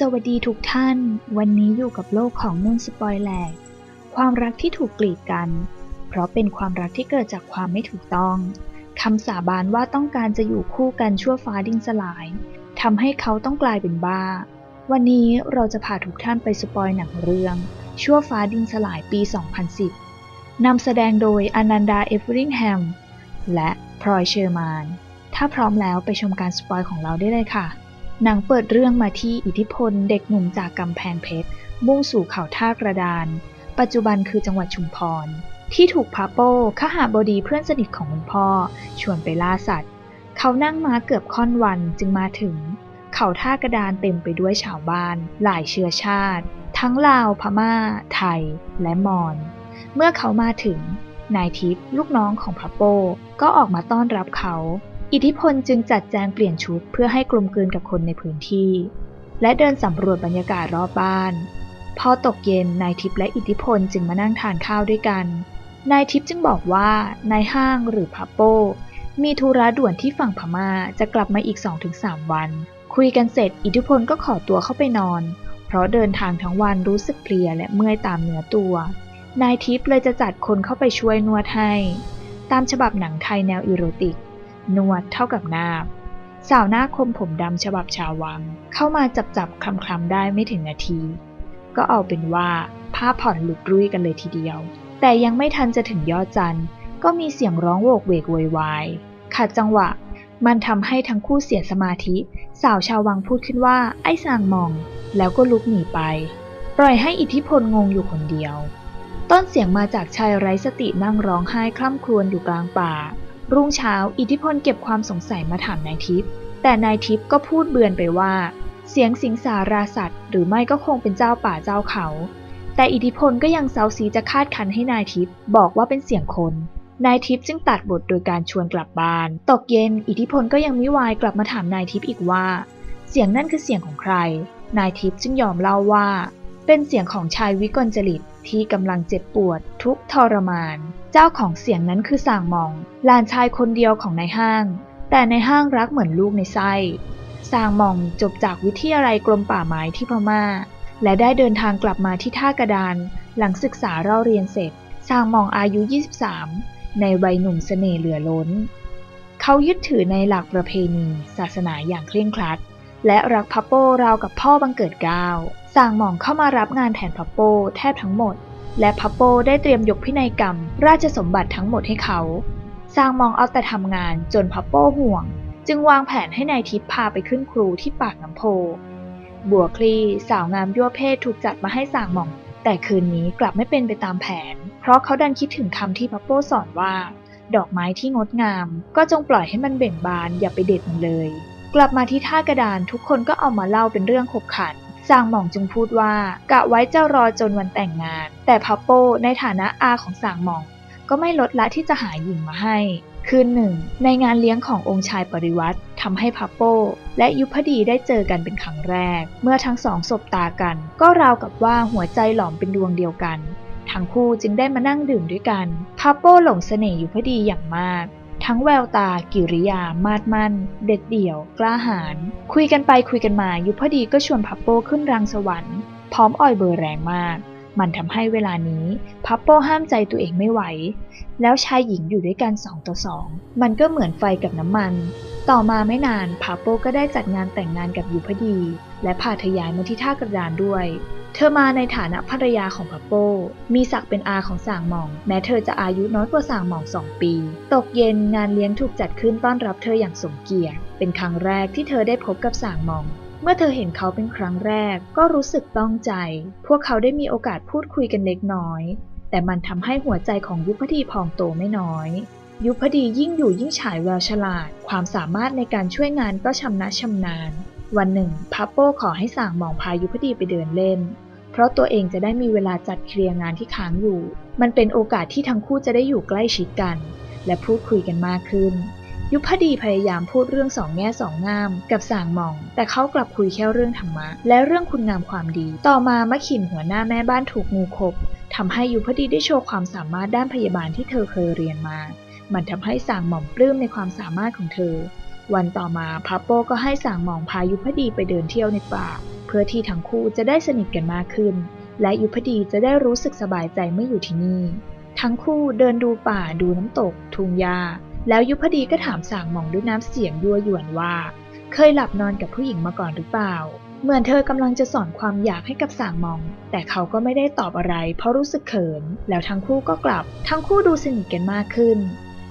สวัสดีทุกท่าน วันนี้อยู่กับโลกของนุ่นสปอยแลกความรักที่ถูกกลีดกัน เพราะเป็นความรักที่เกิดจากความไม่ถูกต้องคำสาบานว่าต้องการจะอยู่คู่กันชั่วฟ้าดินสลายทำให้เขาต้องกลายเป็นบ้า วันนี้เราจะพาทุกท่านไปสปอยหนังเรื่อง ชั่วฟ้าดินสลายปี 2010 นำแสดงโดยอนันดาเอฟริงแฮมและพลอยเชอร์มาน ถ้าพร้อมแล้วไปชมการสปอยของเราได้เลยค่ะ หนังเปิดเรื่องมาที่อิทธิพลเด็กหนุ่มจากกำแพงเพชร มุ่งสู่เขาท่ากระดาน ปัจจุบันคือจังหวัดชุมพร ที่ถูกพาโป้ขหาบดีเพื่อนสนิทของคุณพ่อ ชวนไปล่าสัตว์ เขานั่งม้าเกือบค่อนวันจึงมาถึง เขาท่ากระดานเต็มไปด้วยชาวบ้าน หลายเชื้อชาติ ทั้งลาวพม่า ไทย และมอญเมื่อเขามาถึงนายทิพย์ลูกน้องของพระโป้ก็ออกมาต้อนรับเขา อิทธิพลจึงจัดแจงเปลี่ยนชุดเพื่อให้กลมกลืนกับคนในพื้นที่ และเดินสำรวจบรรยากาศรอบบ้าน พอตกเย็นนายทิพย์และอิทธิพลจึงมานั่งทานข้าวด้วยกัน นายทิพย์จึงบอกว่านายห้างหรือพระโป้มีธุระด่วนที่ฝั่งพม่าจะกลับมาอีก 2-3 วัน คุยกันเสร็จอิทธิพลก็ขอตัวเข้าไปนอน เพราะเดินทางทั้งวันรู้สึกเพลียและเมื่อยตามเนื้อตัวนายทิพย์เลยจะจัดคนเข้าไปช่วยนวดให้ ตามฉบับหนังไทยแนวอีโรติก นวดเท่ากับนาบ สาวหน้าคมผมดำฉบับชาววัง เข้ามาจับจับคำคลำได้ไม่ถึงนาที ก็เอาเป็นว่าผ้าผ่อนหลุดรุ่ยกันเลยทีเดียว แต่ยังไม่ทันจะถึงยอดจันก็มีเสียงร้องโวกเวกโวยวายขัดจังหวะ มันทำให้ทั้งคู่เสียสมาธิ สาวชาววังพูดขึ้นว่า ไอ้สางมอง แล้วก็ลุกหนีไป ปล่อยให้อิทธิพลงงอยู่คนเดียว ต้นเสียงมาจากชายไร้สตินั่งร้องไห้คล่ำครวญอยู่กลางป่า รุ่งเช้าอิทธิพลเก็บความสงสัยมาถามนายทิพย์แต่นายทิพย์ก็พูดเบือนไปว่า เสียงสิงสาราสัตว์ หรือไม่ก็คงเป็นเจ้าป่าเจ้าเขา แต่อิทธิพลก็ยังเซาซีจะคาดคันให้นายทิพย์บอกว่าเป็นเสียงคนนายทิพย์จึงตัดบทโดยการชวนกลับบ้าน ตกเย็น อิทธิพลก็ยังไม่วายกลับมาถามนายทิพย์อีกว่า เสียงนั่นคือเสียงของใคร นายทิพย์จึงยอมเล่าว่า เป็นเสียงของชายวิกลจริตที่กำลังเจ็บปวดทุกทรมาน เจ้าของเสียงนั้นคือสางมองหลานชายคนเดียวของนายห้าง แต่ในห้างรักเหมือนลูกในไส้สางมองจบจากวิทยาลัยกรมป่าไม้ที่พม่า และได้เดินทางกลับมาที่ท่ากระดาน หลังศึกษาเล่าเรียนเสร็จสางมองอายุ 23 ในวัยหนุ่มเสน่ห์เหลือล้น เขายึดถือในหลักประเพณี ศาสนาอย่างเคร่งครัด และรักพับโป้ราวกับพ่อบังเกิดเกล้า สางหม่องเข้ามารับงานแทนพับโปแทบทั้งหมด และพับโปได้เตรียมยกพินัยกรรม ราชสมบัติทั้งหมดให้เขาสางมองเอาแต่ทำงานจนพับโป้ห่วง จึงวางแผนให้นายทิพย์พาไปขึ้นครูที่ปากน้ำโพ บัวคลีสาวงามยั่วเพศถูกจัดมาให้สางหม่อง แต่คืนนี้กลับไม่เป็นไปตามแผน เพราะเขาดันคิดถึงคำที่พับโป้สอนว่า ดอกไม้ที่งดงาม ก็จงปล่อยให้มันเบ่งบานอย่าไปเด็ดมันเลย กลับมาที่ท่ากระดานทุกคนก็เอามาเล่าเป็นเรื่องขบขัน สางหม่องจึงพูดว่ากะไว้จะรอจนวันแต่งงาน แต่พับโป้ในฐานะอาของสางหม่อง ก็ไม่ลดละที่จะหาหญิงมาให้ คืนหนึ่ง ในงานเลี้ยงขององค์ชายปริวัติทำให้พับโป้และยุพดีได้เจอกันเป็นครั้งแรก เมื่อทั้งสองสบตากัน ก็ราวกับว่าหัวใจหลอมเป็นดวงเดียวกันทั้งคู่จึงได้มานั่งดื่มด้วยกันพับโป้หลงเสน่ห์ยุพดีอย่างมาก ทั้งแววตา กิริยา มาดมั่น เด็ดเดี่ยว กล้าหาญ คุยกันไปคุยกันมา ยุพดีก็ชวนพับโป้ขึ้นรังสวรรค์ พร้อมอ่อยเบอร์แรงมาก มันทำให้เวลานี้พับโป้ห้ามใจตัวเองไม่ไหว แล้วชายหญิงอยู่ด้วยกันสองต่อสอง มันก็เหมือนไฟกับน้ำมัน ต่อมาไม่นานพับโป้ก็ได้จัดงานแต่งงานกับยุพดี และพาเธอย้ายมาที่ท่ากระดานด้วย เธอมาในฐานะภรรยาของพับโป้ มีศักดิ์เป็นอาของสางหม่อง แม้เธอจะอายุน้อยกว่าสางหม่องสองปี ตกเย็นงานเลี้ยงถูกจัดขึ้นต้อนรับเธออย่างสมเกียรติ เป็นครั้งแรกที่เธอได้พบกับสางหม่อง เมื่อเธอเห็นเขาเป็นครั้งแรก ก็รู้สึกต้องใจ พวกเขาได้มีโอกาสพูดคุยกันเล็กน้อย แต่มันทำให้หัวใจของยุพดีพองโตไม่น้อย ยุพดียิ่งอยู่ยิ่งฉายแววฉลาด ความสามารถในการช่วยงานก็ชำนะชำนาญ วันหนึ่งพับโป้ขอให้สางหมองพายุพดีไปเดินเล่น เพราะตัวเองจะได้มีเวลาจัดเคลียร์งานที่ค้างอยู่ มันเป็นโอกาสที่ทั้งคู่จะได้อยู่ใกล้ชิดกัน และพูดคุยกันมากขึ้น ยุพดีพยายามพูดเรื่องสองแง่สองงามกับสางมอง แต่เขากลับคุยแค่เรื่องธรรมะ และเรื่องคุณงามความดี ต่อมามะขินหัวหน้าแม่บ้านถูกงูขบทำให้ยุพดีได้โชว์ความสามารถด้านพยาบาลที่เธอเคยเรียนมา มันทำให้สางหม่อมปลื้มในความสามารถของเธอ วันต่อมาพาโปก็ให้สางหมองพายุพดีไปเดินเที่ยวในป่า พื่อที่ทั้งคู่จะได้สนิทกันมากขึ้น และยุพดีจะได้รู้สึกสบายใจเมื่ออยู่ที่นี่ ทั้งคู่เดินดูป่าดูน้ำตก ทุ่งหญ้าแล้วยุพดีก็ถามสางหมองด้วยน้ำเสียงยั่วยวนว่า เคยหลับนอนกับผู้หญิงมาก่อนหรือเปล่า เหมือนเธอกำลังจะสอนความอยากให้กับสางมอง แต่เขาก็ไม่ได้ตอบอะไร เพราะรู้สึกเขิน แล้วทั้งคู่ก็กลับ ทั้งคู่ดูสนิทกันมากขึ้น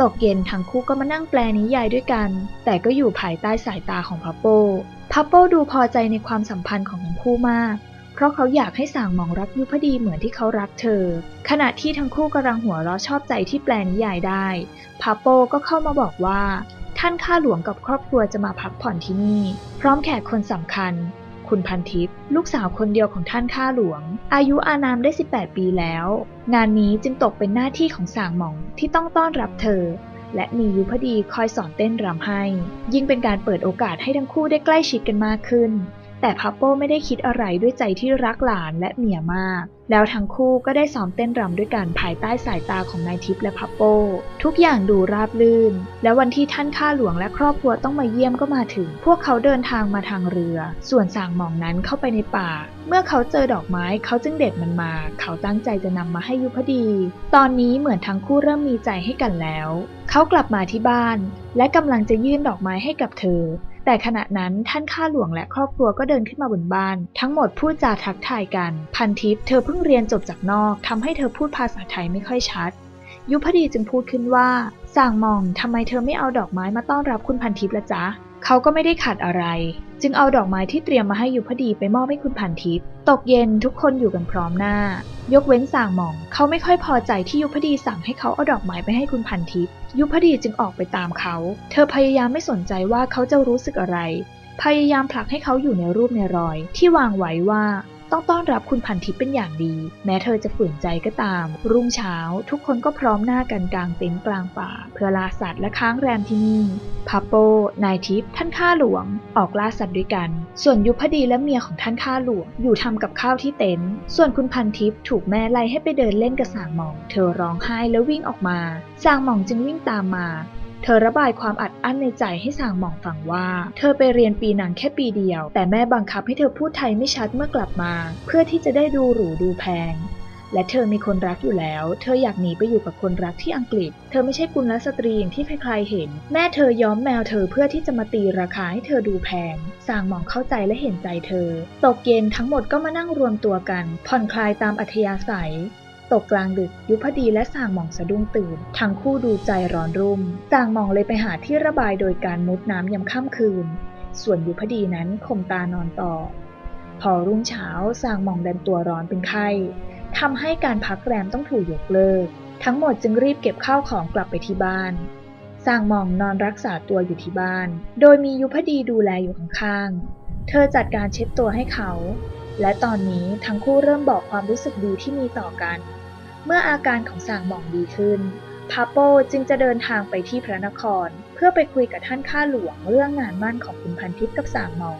ตกเย็นทั้งคู่ก็มานั่งแปลนิยายด้วยกัน แต่ก็อยู่ภายใต้สายตาของพัปโป้ พัปโป้ดูพอใจในความสัมพันธ์ของทั้งคู่มาก เพราะเขาอยากให้สางหมองรักยุพดีเหมือนที่เขารักเธอ ขณะที่ทั้งคู่กำลังหัวเราะชอบใจที่แปลนิยายได้ พัปโปก็เข้ามาบอกว่า ท่านข้าหลวงกับครอบครัวจะมาพักผ่อนที่นี่ พร้อมแขกคนสำคัญ คุณพันทิพย์ลูกสาวคนเดียวของท่านข้าหลวง อายุอานามได้ 18 ปีแล้ว งานนี้จึงตกเป็นหน้าที่ของสางหมองที่ต้องต้อนรับเธอ และมียุพดีคอยสอนเต้นรำให้ ยิ่งเป็นการเปิดโอกาสให้ทั้งคู่ได้ใกล้ชิดกันมากขึ้น แต่พัปโป้ไม่ได้คิดอะไรด้วยใจที่รักหลานและเมียมาก แล้วทั้งคู่ก็ได้ซ้อมเต้นรำด้วยกันภายใต้สายตาของนายทิพย์และพัปโป ทุกอย่างดูราบรื่น และวันที่ท่านข้าหลวงและครอบครัวต้องมาเยี่ยมก็มาถึง พวกเขาเดินทางมาทางเรือ ส่วนสางหมองนั้นเข้าไปในป่า เมื่อเขาเจอดอกไม้เขาจึงเด็ดมันมา เขาตั้งใจจะนำมาให้ยุพดี ตอนนี้เหมือนทั้งคู่เริ่มมีใจให้กันแล้ว เขากลับมาที่บ้าน และกำลังจะยื่นดอกไม้ให้กับเธอ แต่ขณะนั้นท่านข้าหลวงและครอบครัวก็เดินขึ้นมาบนบ้าน ทั้งหมดพูดจาทักทายกัน พันทิพย์เธอเพิ่งเรียนจบจากนอกทำให้เธอพูดภาษาไทยไม่ค่อยชัด ยุพดีจึงพูดขึ้นว่าสางมองทำไมเธอไม่เอาดอกไม้มาต้อนรับคุณพันทิพย์ละจ๊ะ เขาก็ไม่ได้ขัดอะไร จึงเอาดอกไม้ที่เตรียมมาให้อยู่พอดีไปมอบให้คุณพันทิพย์ตกเย็นทุกคนอยู่กันพร้อมหน้า ยกเว้นสางหมอง เขาไม่ค่อยพอใจที่ยุพดีสั่งให้เขาเอาดอกไม้ไปให้คุณพันทิพย์ยุพดีจึงออกไปตามเขา เธอพยายามไม่สนใจว่าเขาจะรู้สึกอะไร พยายามผลักให้เขาอยู่ในรูปในรอย ที่วางไว้ว่า ต้องต้อนรับคุณพันทิพย์เป็นอย่างดี แม้เธอจะฝืนใจก็ตาม รุ่งเช้า ทุกคนก็พร้อมหน้ากันกลางเต็นท์กลางป่า เพื่อล่าสัตว์และค้างแรมที่นี่พัปโป นายทิพย์ท่านข้าหลวง ออกล่าสัตว์ด้วยกัน ส่วนยุพดีและเมียของท่านข้าหลวง อยู่ทำกับข้าวที่เต็นท์ส่วนคุณพันทิพย์ถูกแม่ไล่ให้ไปเดินเล่นกับสางหมอง เธอร้องไห้แล้ววิ่งออกมา สางหมองจึงวิ่งตามมา เธอระบายความอัดอั้นในใจให้สางหมองฟังว่า เธอไปเรียนปีหนังแค่ปีเดียว แต่แม่บังคับให้เธอพูดไทยไม่ชัดเมื่อกลับมา เพื่อที่จะได้ดูหรูดูแพง และเธอมีคนรักอยู่แล้ว เธออยากหนีไปอยู่กับคนรักที่อังกฤษ เธอไม่ใช่กุลสตรีอย่างที่ใครๆเห็น แม่เธอย้อมแมวเธอเพื่อที่จะมาตีราคาให้เธอดูแพงสางมองเข้าใจและเห็นใจเธอ ตกเย็นทั้งหมดก็มานั่งรวมตัวกัน ผ่อนคลายตามอัธยาศัย ตกกลางดึก ยุพดีและสางหมองสะดุ้งตื่น ทั้งคู่ดูใจร้อนรุ่ม สางหมองเลยไปหาที่ระบายโดยการมุดน้ำยามค่ำคืน ส่วนยุพดีนั้นข่มตานอนต่อ พอรุ่งเช้าสางหมองดันตัวร้อนเป็นไข้ทำให้การพักแรมต้องถูกยกเลิก ทั้งหมดจึงรีบเก็บข้าวของกลับไปที่บ้านสางหมองนอนรักษาตัวอยู่ที่บ้าน โดยมียุพดีดูแลอยู่ข้างๆ เธอจัดการเช็ดตัวให้เขา และตอนนี้ทั้งคู่เริ่มบอกความรู้สึกดีที่มีต่อกัน เมื่ออาการของสางหม่องดีขึ้นพาโปจึงจะเดินทางไปที่พระนคร เพื่อไปคุยกับท่านข้าหลวงเรื่องงานมั่นของคุณพันทิพย์กับสางหมอง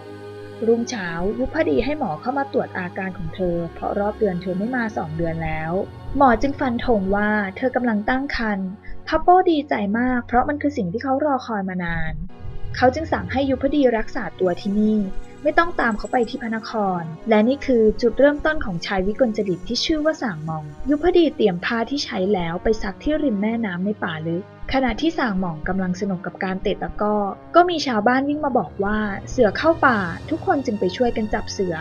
รุ่งเช้ายุพดีให้หมอเข้ามาตรวจอาการของเธอ เพราะรอบเดือนเธอไม่มาสองเดือนแล้ว หมอจึงฟันธงว่าเธอกำลังตั้งครรภ์พาโปดีใจมาก เพราะมันคือสิ่งที่เขารอคอยมานาน เขาจึงสั่งให้ยุพดีรักษาตัวที่นี่ ไม่ต้องตามเขาไปที่พระนคร และนี่คือจุดเริ่มต้นของชายวิกลจริตที่ชื่อว่าสางมอง ยุพดีเตรียมผ้าที่ใช้แล้วไปซักที่ริมแม่น้ำในป่าลึกขณะที่สางหมองกำลังสนุกกับการเตะตะก้อ ก็มีชาวบ้านวิ่งมาบอกว่าเสือเข้าป่า ทุกคนจึงไปช่วยกันจับเสือ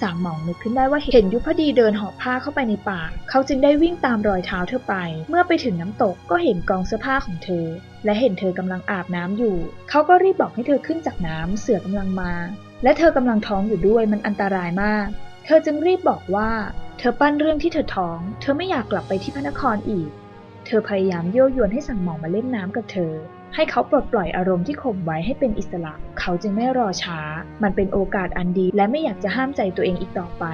สางหมองนึกขึ้นได้ว่าเห็นยุพดีเดินหอบผ้าเข้าไปในป่า เขาจึงได้วิ่งตามรอยเท้าเธอไป เมื่อไปถึงน้ำตกก็เห็นกองเสื้อผ้าของเธอ และเห็นเธอกำลังอาบน้ำอยู่ เขาก็รีบบอกให้เธอขึ้นจากน้ำเสือกำลังมา และเธอกำลังท้องอยู่ด้วยมันอันตรายมาก เธอจึงรีบบอกว่า เธอปั้นเรื่องที่เธอท้อง เธอไม่อยากกลับไปที่พระนครอีก เธอพยายามยั่วยวนให้สั่งหมองมาเล่นน้ำกับเธอ ให้เขาปลดปล่อยอารมณ์ที่ข่มไว้ให้เป็นอิสระ เขาจึงไม่รอช้า มันเป็นโอกาสอันดีและไม่อยากจะห้ามใจตัวเองอีกต่อไป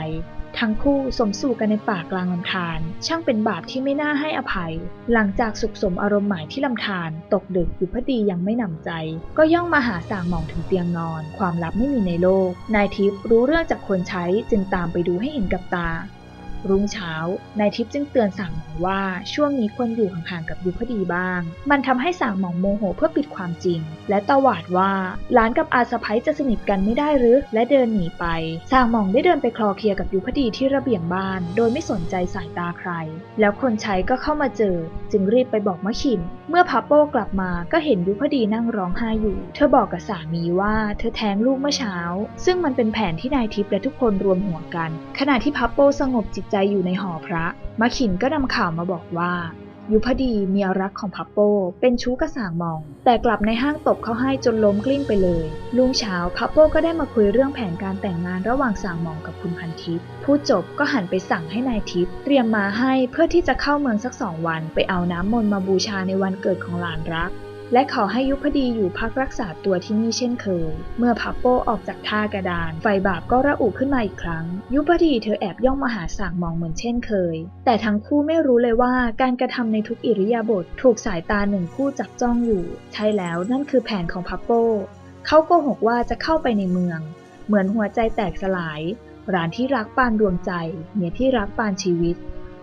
ทั้งคู่สมสู่กันในป่ากลางลำธารช่างเป็นบาปที่ไม่น่าให้อภัย หลังจากสุขสมอารมณ์หมายที่ลำธารตกดึกอยู่พอดียังไม่หนำใจ ก็ย่องมาหาสางหมองถึงเตียงนอน ความลับไม่มีในโลก นายทิพย์รู้เรื่องจากคนใช้จึงตามไปดูให้เห็นกับตา รุ่งเช้านายทิพย์จึงเตือนสางหมองว่าช่วงนี้ควรอยู่ห่างๆกับยุพดีบ้าง มันทำให้สางหมองโมโหเพื่อปิดความจริง และตวาดว่าหลานกับอาสะพ้ยจะสนิทกันไม่ได้หรือ และเดินหนีไป สางหมองได้เดินไปคลอเคลียกับยุพดีที่ระเบียงบ้าน โดยไม่สนใจสายตาใคร แล้วคนใช้ก็เข้ามาเจอ จึงรีบไปบอกมะขิน เมื่อพับโป้กลับมาก็เห็นยุพดีนั่งร้องไห้อยู่ เธอบอกกับสามีว่าเธอแท้งลูกเมื่อเช้า ซึ่งมันเป็นแผนที่นายทิพย์และทุกคนรวมหัวกัน ขณะที่พับโป้สงบจิตใจอยู่ในหอพระมะขินก็นำข่าวมาบอกว่ายุพดีเมียรักของพับโป้เป็นชู้กระสางมอง แต่กลับในห้างตบเขาให้จนล้มกลิ้งไปเลยลุงเช้าพับโป้ก็ได้มาคุยเรื่องแผนการแต่งงานระหว่างสางมองกับคุณพันทิพย์พูดจบก็หันไปสั่งให้นายทิพย์เตรียมมาให้เพื่อที่จะเข้าเมืองสักสองวัน ไปเอาน้ำมนต์มาบูชาในวันเกิดของหลานรัก และขอให้ยุพดีอยู่พักรักษาตัวที่นี่เช่นเคย เมื่อพับโป้ออกจากท่ากระดาน ไฟบาปก็ระอุขึ้นมาอีกครั้ง ยุพดีเธอแอบย่องมาหาสางมองเหมือนเช่นเคย แต่ทั้งคู่ไม่รู้เลยว่าการกระทำในทุกอิริยาบถถูกสายตาหนึ่งคู่จับจ้องอยู่ ใช่แล้วนั่นคือแผนของพับโป้เขาโกหกว่าจะเข้าไปในเมือง เหมือนหัวใจแตกสลาย ร้านที่รักปานดวงใจเมียที่รักปานชีวิต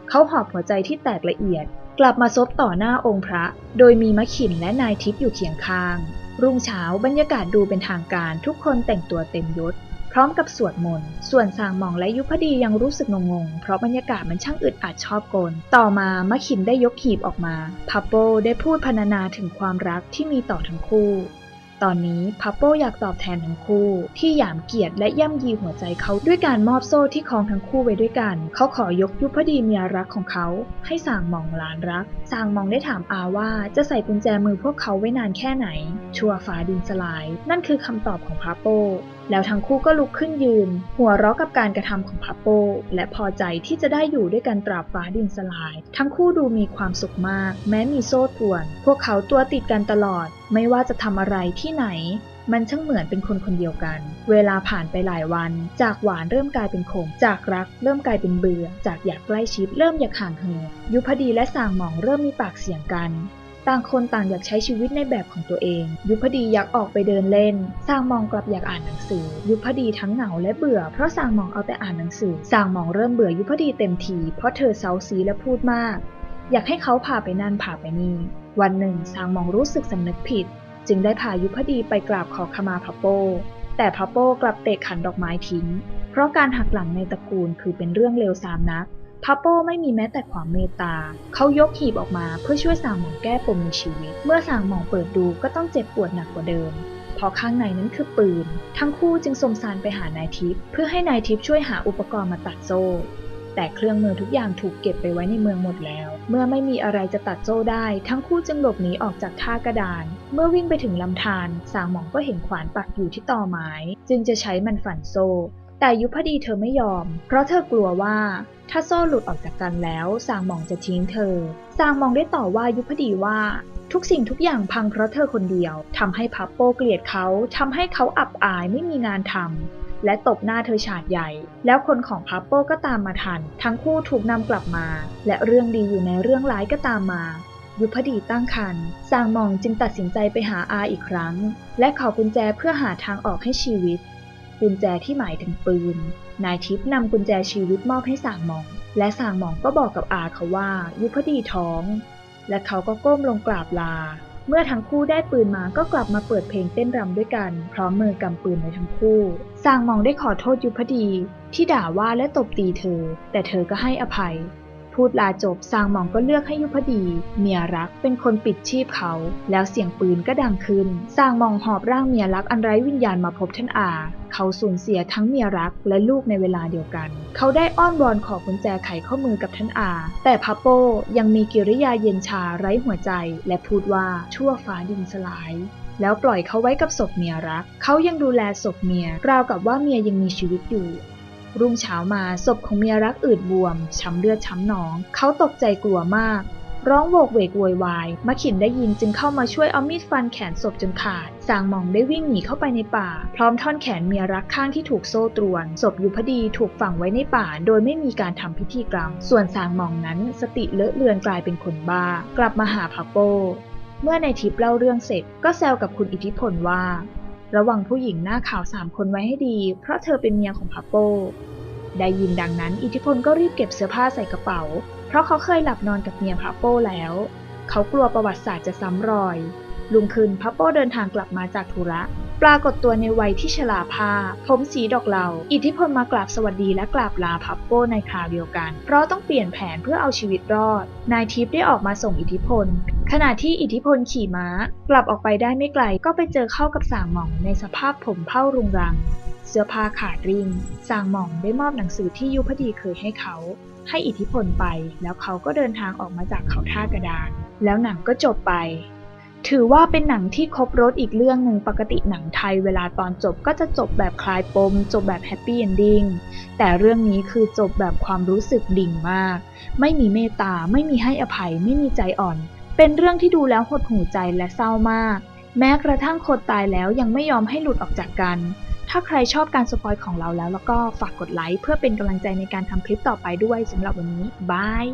เขาหอบหัวใจที่แตกละเอียด กลับมาซบต่อหน้าองค์พระ โดยมีมะขินและนายทิพย์อยู่เคียงข้าง รุ่งเช้าบรรยากาศดูเป็นทางการทุกคนแต่งตัวเต็มยศ พร้อมกับสวดมนต์ ส่วนสางมองและยุพดียังรู้สึกงงๆ เพราะบรรยากาศมันช่างอึดอัดชอบกล ต่อมามะขินได้ยกหีบออกมา พับโปได้พูดพรรณนาถึงความรักที่มีต่อทั้งคู่ ตอนนี้พัพโป้อยากตอบแทนทั้งคู่ ที่หยามเกียรติและย่ำยีหัวใจเขาด้วยการมอบโซ่ที่คล้องทั้งคู่ไว้ด้วยกัน เขาขอยกยุพดีเมียรักของเขา ให้สางมองลานรัก สางมองได้ถามอาว่าจะใส่กุญแจมือพวกเขาไว้นานแค่ไหน ชัวฟ้าดินสลาย นั่นคือคำตอบของพัพโป้ แล้วทั้งคู่ก็ลุกขึ้นยืน หัวเราะกับการกระทำของพับโป และพอใจที่จะได้อยู่ด้วยกันตราบฟ้าดินสลาย ทั้งคู่ดูมีความสุขมาก แม้มีโซ่ตรวน พวกเขาตัวติดกันตลอด ไม่ว่าจะทำอะไรที่ไหน มันช่างเหมือนเป็นคนคนเดียวกัน เวลาผ่านไปหลายวัน จากหวานเริ่มกลายเป็นขม จากรักเริ่มกลายเป็นเบื่อ จากอยากใกล้ชิดเริ่มอยากห่างเหินยุพดีและสางหมองเริ่มมีปากเสียงกัน ต่างคนต่างอยากใช้ชีวิตในแบบของตัวเอง ยุพดีอยากออกไปเดินเล่น สร้างมองกลับอยากอ่านหนังสือ ยุพดีทั้งเหงาและเบื่อ เพราะสร้างมองเอาแต่อ่านหนังสือ สร้างมองเริ่มเบื่อยุพดีเต็มที เพราะเธอเซาซีและพูดมาก อยากให้เขาพาไปนั่นพาไปนี่ วันหนึ่งสร้างมองรู้สึกสำนึกผิด จึงได้พายุพดีไปกราบขอขมาพับโป แต่พับโปกลับเตะขันดอกไม้ทิ้ง เพราะการหักหลังในตระกูลคือเป็นเรื่องเลวทรามนัก พับโป้ไม่มีแม้แต่ความเมตตา เขายกหีบออกมาเพื่อช่วยสางหมองแก้ปมในชีวิต เมื่อสางหมองเปิดดูก็ต้องเจ็บปวดหนักกว่าเดิมเพราะข้างในนั้นคือปืน ทั้งคู่จึงสมสารไปหานายทิพย์เพื่อให้นายทิพย์ช่วยหาอุปกรณ์มาตัดโซ่ แต่เครื่องมือทุกอย่างถูกเก็บไปไว้ในเมืองหมดแล้ว เมื่อไม่มีอะไรจะตัดโซ่ได้ ทั้งคู่จึงหลบหนีออกจากท่ากระดาน เมื่อวิ่งไปถึงลำธารสางหมองก็เห็นขวานปักอยู่ที่ตอไม้ จึงจะใช้มันฝันโซ่แต่ยุพดีเธอไม่ยอม เพราะเธอกลัวว่า ถ้าโซ่หลุดออกจากกันแล้วสางมองจะทิ้งเธอสางมองได้ต่อว่ายุพดีว่าทุกสิ่งทุกอย่างพังเพราะเธอคนเดียวทำให้พับโป้เกลียดเขาทำให้เขาอับอายไม่มีงานทำและตบหน้าเธอฉาดใหญ่ แล้วคนของพับโป้ก็ตามมาทัน ทั้งคู่ถูกนำกลับมา และเรื่องดีอยู่ในเรื่องร้ายก็ตามมายุพดีตั้งครรภ์สางมองจึงตัดสินใจไปหาอาอีกครั้ง และขอกุญแจเพื่อหาทางออกให้ชีวิต กุญแจที่หมายถึงปืน นายทิพย์นำกุญแจชีวิตมอบให้สางหมอง และสางหมองก็บอกกับอาเขาว่ายุพดีท้อง และเขาก็ก้มลงกราบลา เมื่อทั้งคู่ได้ปืนมาก็กลับมาเปิดเพลงเต้นรำด้วยกัน พร้อมมือกำปืนไว้ทั้งคู่สางมองได้ขอโทษยุพดีที่ด่าว่าและตบตีเธอ แต่เธอก็ให้อภัย พูดลาจบสางหมองก็เลือกให้ยุพดี เมียรักเป็นคนปิดชีพเขา แล้วเสียงปืนก็ดังขึ้นสางหมองหอบร่างเมียรักอันไร้วิญญาณมาพบท่านอา เขาสูญเสียทั้งเมียรักและลูกในเวลาเดียวกัน เขาได้อ้อนวอนขอกุญแจไขข้อมือกับท่านอา แต่พับโป้ยังมีกิริยาเย็นชาไร้หัวใจ และพูดว่าชั่วฟ้าดินสลายแล้วปล่อยเขาไว้กับศพเมียรัก เขายังดูแลศพเมีย ราวกับว่าเมียยังมีชีวิตอยู่ รุ่งเช้ามาศพของเมียรักอืดบวม ช้ำเลือดช้ำหนอง เขาตกใจกลัวมาก ร้องโวกเวกโวยวายมะขินได้ยินจึงเข้ามาช่วยเอามีดฟันแขนศพจนขาด สางหมองได้วิ่งหนีเข้าไปในป่า พร้อมท่อนแขนเมียรักข้างที่ถูกโซ่ตรวน ศพยุพดีถูกฝังไว้ในป่า โดยไม่มีการทำพิธีกรรม ส่วนสางหมองนั้นสติเลอะเลือนกลายเป็นคนบ้า กลับมาหาพับโปเมื่อในทิพย์เล่าเรื่องเสร็จก็แซวกับคุณอิทธิพลว่า ระวังผู้หญิงหน้าขาวสามคนไว้ให้ดี เพราะเธอเป็นเมียของพับโป้ ได้ยินดังนั้นอิทธิพลก็รีบเก็บเสื้อผ้าใส่กระเป๋า เพราะเขาเคยหลับนอนกับเมียพาโป้แล้ว เขากลัวประวัติศาสตร์จะซ้ำรอย ลุงคืนพาโป้เดินทางกลับมาจากธุระ ปรากฏตัวในวัยที่ชราภาพผมสีดอกเหลาอิทธิพลมากราบสวัสดีและกราบลาพับโป้ในคราวเดียวกัน เพราะต้องเปลี่ยนแผนเพื่อเอาชีวิตรอด นายทิพย์ได้ออกมาส่งอิทธิพล ขณะที่อิทธิพลขี่ม้า กลับออกไปได้ไม่ไกลก็ไปเจอเข้ากับสางหม่องในสภาพผมเผ้ารุงรัง เสื้อผ้าขาดริงสางหม่องได้มอบหนังสือที่ยุพดีเคยให้เขา ให้อิทธิพลไป แล้วเขาก็เดินทางออกมาจากเขาท่ากระดาน แล้วหนังก็จบไป ถือว่าเป็นหนังที่ครบรถอีกเรื่องหนึ่งปกติหนังไทยเวลาตอนจบก็จะจบแบบคลายปม จบแบบแฮปปี้เอนดิ้งแต่เรื่องนี้คือจบแบบความรู้สึกดิ่งมาก ไม่มีเมตตา ไม่มีให้อภัย ไม่มีใจอ่อน เป็นเรื่องที่ดูแล้วหดหูใจและเศร้ามาก แม้กระทั่งคนตายแล้วยังไม่ยอมให้หลุดออกจากกัน ถ้าใครชอบการสปอยของเราแล้วแล้วก็ฝากกดไลค์เพื่อเป็นกำลังใจในการทำคลิปต่อไปด้วยสำหรับวันนี้บาย